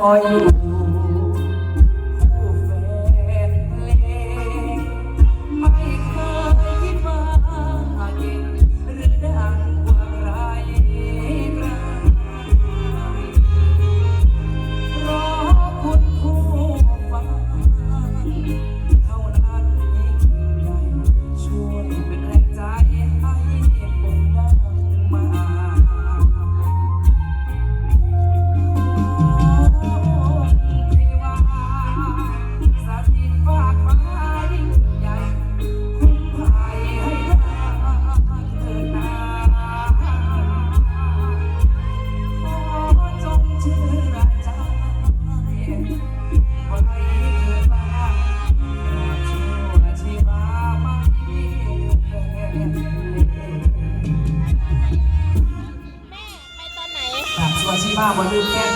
you. จากชัวชีบ้าวันนี้แก้